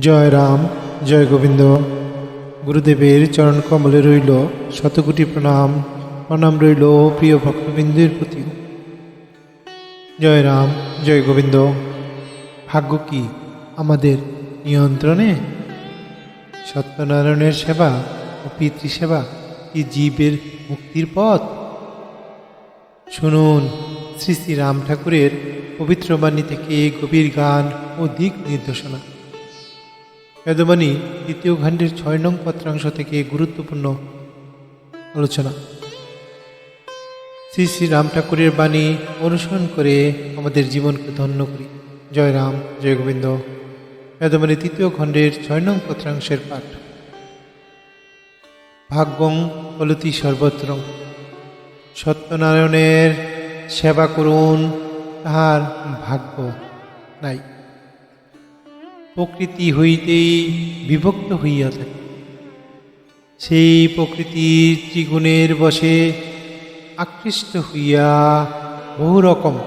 জয় রাম, জয় গোবিন্দ। গুরুদেবের চরণ কমলে রইল শতকোটি প্রণাম। প্রণাম রইল প্রিয় ভক্তবৃন্দের প্রতি জয় রাম, জয় গোবিন্দ। ভাগ্য কি আমাদের নিয়ন্ত্রণে? সত্যনারায়ণের সেবা ও পিতৃসেবা কি জীবের মুক্তির পথ? শুনুন, শ্রী শ্রী রাম ঠাকুরের পবিত্র বাণী থেকে গভীর গান ও দিক নির্দেশনা। বেদবাণী দ্বিতীয় খণ্ডের ছয় নং পত্রাংশ থেকে গুরুত্বপূর্ণ আলোচনা। শ্রী শ্রী রাম ঠাকুরের বাণী অনুসরণ করে আমাদের জীবনকে ধন্য করি। জয় রাম, জয় গোবিন্দ। বেদবাণী তৃতীয় খণ্ডের ছয় নং পত্রাংশের পাঠ। ভাগ্যং ফলতি সর্বত্র। সত্যনারায়ণের সেবা করুন, তাহার ভাগ্য নাই। প্রকৃতি হইতেই বিভক্ত হইয়া থাকে। সেই প্রকৃতির ত্রিগুণের বশে আকৃষ্ট হইয়া বহু রকম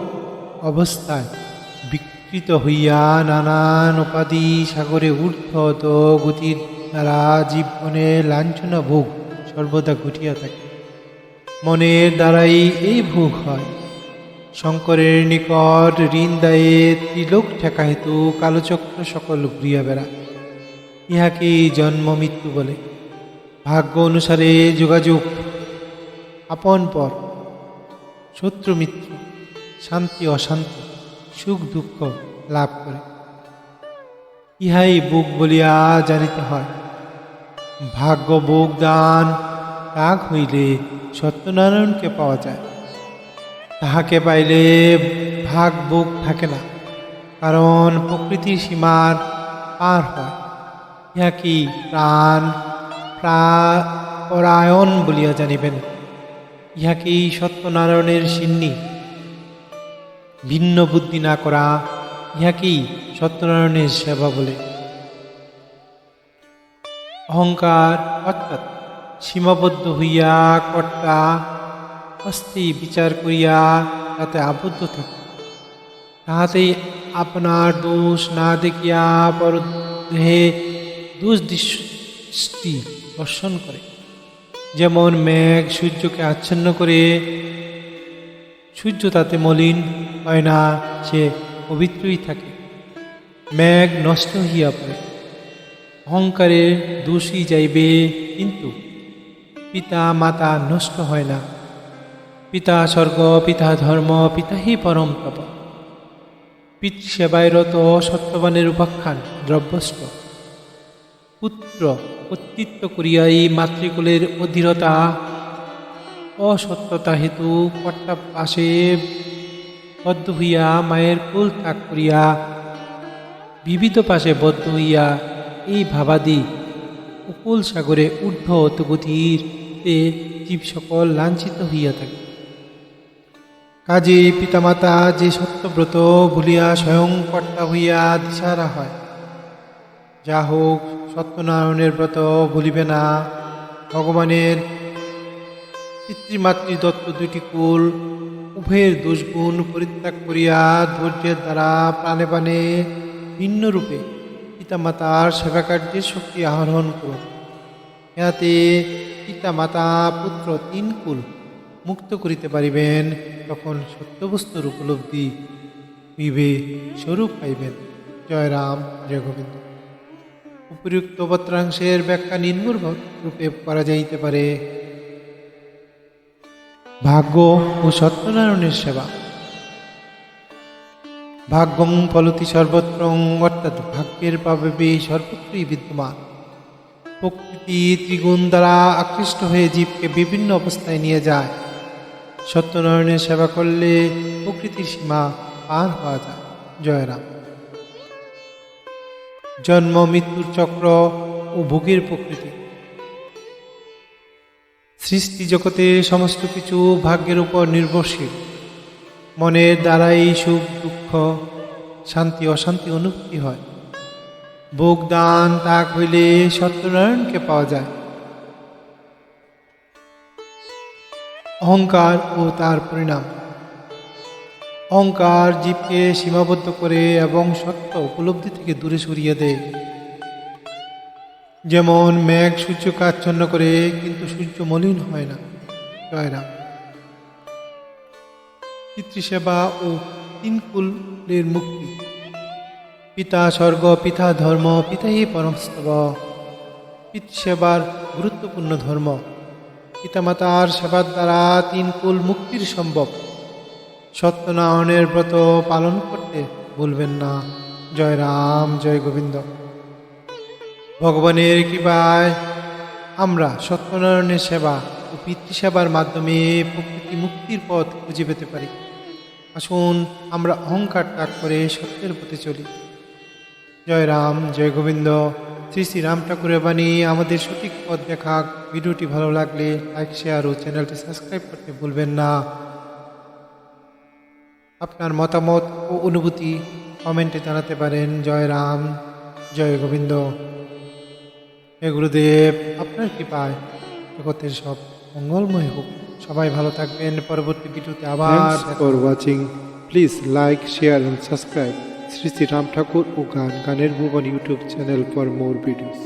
অবস্থায় বিকৃত হইয়া নানান উপাধি সাগরে ঊর্ধ্বত গতির দ্বারা জীবনে লাঞ্ছনা ভোগ সর্বদা ঘটিয়া থাকে। মনের দ্বারাই এই ভোগ হয়। শঙ্করের নিকট ঋণ দায়ে ত্রিলোক ঠেকা হেতু কালচক্র সকল ঘুরিয়া বেড়া। ইহাকেই জন্ম মৃত্যু বলে। ভাগ্য অনুসারে যোগাযোগ আপন পর। শত্রু মিত্র, শান্তি অশান্তি, সুখ দুঃখ লাভ করে। ইহাই বুক বলিয়া জানিতে হয়। ভাগ্য বুক দান ত্যাগ হইলে সত্যনারায়ণকে পাওয়া যায়। তাহাকে পাইলে ভাগ বুক থাকে না, কারণ প্রকৃতির সীমার পার হয়। ইহা কি প্রাণ প্রা- পরায়ণ বলিয়া জানিবেন? ইহাকেই সত্যনারায়ণের সিন্নি? ভিন্ন বুদ্ধি না করা ইহাকেই সত্যনারায়ণের সেবা বলে? অহংকার অর্থাৎ সীমাবদ্ধ হইয়া কর্তা অস্থি বিচার করিয়া তাতে আবদ্ধ থাকে। তাহাতে আপনার দোষ না দেখিয়া পরদেহে দোষ দৃষ্টি বর্ষণ করে। যেমন মেঘ সূর্যকে আচ্ছন্ন করে, সূর্য তাতে মলিন হয় না, সে পবিত্রই থাকে। মেঘ নষ্ট হইয়া পড়ে। অহংকারে দোষী যাইবে, কিন্তু পিতা মাতা নষ্ট হয় না। পিতা স্বর্গ, পিতা ধর্ম পিতাহি পরম তপ পিতৃসেবায় রত সত্যবানের উপাখ্যান দ্রব্যষ্ট পুত্র কর্তৃত্ব করিয়াই মাতৃকুলের অধীরতা, অসত্যতা হেতু কর্তা পাশে বদ্ধ হইয়া মায়ের কুল ত্যাগ করিয়া বিবিধ পাশে বদ্ধ হইয়া এই ভাবাদি উকুল সাগরে ঊর্ধ্ব অতগতিতে জীব সকল লাঞ্ছিত হইয়া থাকে। কাজে পিতামাতা যে সত্যব্রত ভুলিয়া স্বয়ং কর্তা হইয়া দিশারা হয়। যা হোক, সত্যনারায়ণের ব্রত ভুলিবে না। ভগবানের পিতৃমাতৃ দত্ত দুইটি কুল উভয়ের দোষগুণ পরিত্যাগ করিয়া ধৈর্যের দ্বারা প্রাণে প্রাণে ভিন্ন রূপে পিতামাতার সেবাকার্যের শক্তি আহরণ করুন। ইহাতে পিতামাতা পুত্র তিন কুল মুক্ত করিতে পারিবেন, তখন সত্যবস্তুর উপলব্ধি হইবে স্বরূপ পাইবেন। জয় রাম, জয় গোবিন্দ। উপযুক্ত পত্রাংশের ব্যাখ্যা নির্ভর রূপে করা যাইতে পারে। ভাগ্য ও সত্যনারায়ণের সেবা। ভাগ্যং ফলতি সর্বত্র, অর্থাৎ ভাগ্যের পাবে সর্বত্রই বিদ্যমান। প্রকৃতি ত্রিগুণ দ্বারা আকৃষ্ট হয়ে জীবকে বিভিন্ন অবস্থায় নিয়ে যায়। সত্যনারায়ণের সেবা করলে প্রকৃতির সীমা পার হওয়া যায়। জয়রাম জন্ম, মৃত্যুর চক্র ও ভোগের প্রকৃতি। সৃষ্টি জগতে সমস্ত কিছু ভাগ্যের উপর নির্ভরশীল। মনের দ্বারাই সুখ, দুঃখ, শান্তি, অশান্তি অনুভূতি হয়। ভোগ, দান, ত্যাগ হইলে সত্যনারায়ণকে পাওয়া যায়। অহংকার ও তার পরিণাম। অহংকার জীবকে সীমাবদ্ধ করে এবং সত্য উপলব্ধি থেকে দূরে সরিয়ে দেয়। যেমন মেঘ সূর্যকে আচ্ছন্ন করে, কিন্তু সূর্য মলিন হয় না জয়রাম পিতৃসেবা ও তিনকুলের মুক্তি। পিতা স্বর্গ, পিতা ধর্ম, পিতাই পরমস্তব পিতৃসেবার গুরুত্বপূর্ণ ধর্ম। পিতামাতার সেবার দ্বারা তিন কুল মুক্তির সম্ভব। সত্যনারায়ণের ব্রত পালন করতে ভুলবেন না। জয় রাম, জয় গোবিন্দ। ভগবানের কৃপায় আমরা সত্যনারায়ণের সেবা ও পিতৃসেবার মাধ্যমে প্রকৃতি মুক্তির পথ খুঁজে পেতে পারি। আসুন আমরা অহংকার ত্যাগ করে সত্যের পথে চলি। জয় রাম, জয় গোবিন্দ। শ্রী শ্রী রাম ঠাকুরের বাণী। আমাদের সঠিক পথ দেখা ভিডিওটি ভালো লাগলে লাইক শেয়ার ও চ্যানেলটি সাবস্ক্রাইব করতে ভুলবেন না। আপনার মতামত ও অনুভূতি কমেন্টে জানাতে পারেন। জয় রাম জয় গোবিন্দ। হে গুরুদেব আপনার কৃপায় জগতের সব মঙ্গলময় হোক। সবাই ভালো থাকবেন। পরবর্তী ভিডিওতে আবার Thanks দেখা for watching. Please like, share Shri Shriram ঠাকুর ও গান গানের ভুবন YouTube channel for more videos.